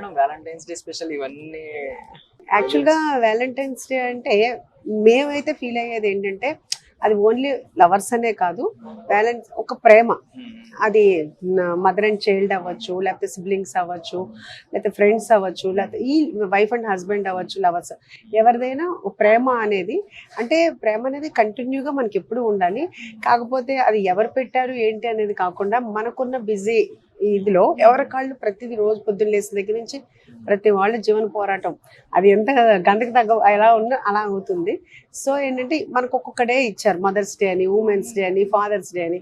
Madam Valentine's day special ఇవన్నీ యాక్చువల్గా Valentine's day అంటే మేమైతే ఫీల్ అయ్యేది ఏంటంటే అది ఓన్లీ లవర్స్ అనే కాదు వ్యాలెన్స్ ఒక ప్రేమ. అది మదర్ అండ్ చైల్డ్ అవ్వచ్చు లేకపోతే సిబ్లింగ్స్ అవ్వచ్చు లేకపోతే ఫ్రెండ్స్ అవ్వచ్చు లేకపోతే ఈ వైఫ్ అండ్ హస్బెండ్ అవ్వచ్చు లవర్స్. ఎవరిదైనా ఒక ప్రేమ అనేది అంటే ప్రేమ అనేది కంటిన్యూగా మనకి ఎప్పుడు ఉండాలి. కాకపోతే అది ఎవరు పెట్టారు ఏంటి అనేది కాకుండా మనకున్న బిజీ ఇదిలో ఎవరి కాళ్ళు ప్రతిదీ రోజు పొద్దున్న లేసిన దగ్గర నుంచి ప్రతి వాళ్ళ జీవన పోరాటం. అది ఎంత గంటకు తగ్గ ఎలా ఉన్నా అలా అవుతుంది. సో ఏంటంటే మనకు ఒక్కొక్క డే ఇచ్చారు. మదర్స్ డే అని ఉమెన్స్ డే అని ఫాదర్స్ డే అని.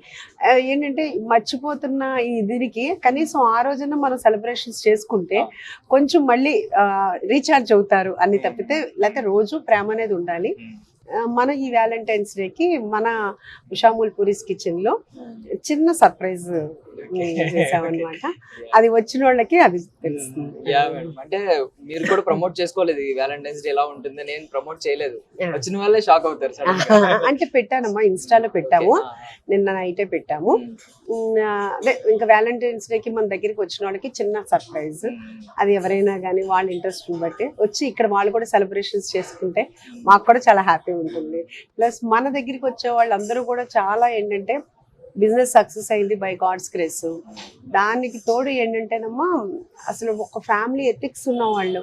ఏంటంటే మర్చిపోతున్న ఈ దీనికి కనీసం ఆ రోజున మనం సెలబ్రేషన్స్ చేసుకుంటే కొంచెం మళ్ళీ రీఛార్జ్ అవుతారు అని తప్పితే లేకపోతే రోజు ప్రేమ అనేది ఉండాలి. మన ఈ వ్యాలంటైన్స్ డేకి మన ఉషామూల్ పూరీస్ కిచెన్లో చిన్న సర్ప్రైజ్ చేసామన్నమాట. అది వచ్చిన వాళ్ళకి అది తెలుస్తుంది. అంటే మీరు కూడా ప్రమోట్ చేసుకోలేదు ఈ వ్యాలంటైన్స్ డే ఎలా ఉంటుంది? నేను ప్రమోట్ చేయలేదు. వచ్చిన వాళ్ళే షాక్ అవుతారు. అంటే పెట్టానమ్మా ఇన్స్టాలో పెట్టాము. నిన్న నైటే పెట్టాము. అదే ఇంకా వ్యాలంటైన్స్ డేకి మన దగ్గరికి వచ్చిన వాళ్ళకి చిన్న సర్ప్రైజ్. అది ఎవరైనా కానీ వాళ్ళ ఇంట్రెస్ట్ బట్టి వచ్చి ఇక్కడ వాళ్ళు కూడా సెలబ్రేషన్స్ చేసుకుంటే మాకు కూడా చాలా హ్యాపీ ఉంటుంది. ప్లస్ మన దగ్గరికి వచ్చే వాళ్ళందరూ కూడా చాలా ఏంటంటే బిజినెస్ సక్సెస్ అయింది బై గాడ్స్ క్రేస్ దానికి తోడు ఏంటంటేనమ్మా అసలు ఒక ఫ్యామిలీ ఎథిక్స్ ఉన్న వాళ్ళు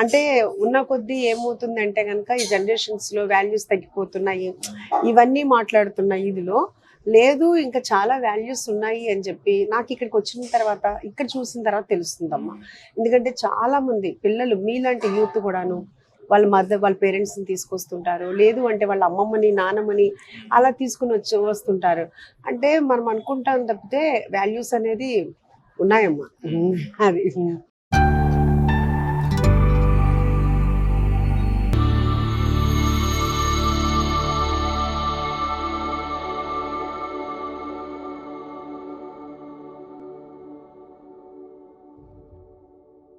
అంటే ఉన్న కొద్దీ ఏమవుతుంది అంటే కనుక ఈ జనరేషన్స్లో వాల్యూస్ తగ్గిపోతున్నాయి. ఇవన్నీ మాట్లాడుతున్నాయి ఇదిలో లేదు ఇంకా చాలా వాల్యూస్ ఉన్నాయి అని చెప్పి నాకు ఇక్కడికి వచ్చిన తర్వాత ఇక్కడ చూసిన తర్వాత తెలుస్తుందమ్మా. ఎందుకంటే చాలామంది పిల్లలు మీలాంటి యూత్ కూడాను వాళ్ళ మదర్ వాళ్ళ పేరెంట్స్ని తీసుకొస్తుంటారు. లేదు అంటే వాళ్ళ అమ్మమ్మని నానమ్మని అలా తీసుకుని వచ్చి వస్తుంటారు. అంటే మనం అనుకుంటాం తప్పితే వాల్యూస్ అనేది ఉన్నాయమ్మా. అది.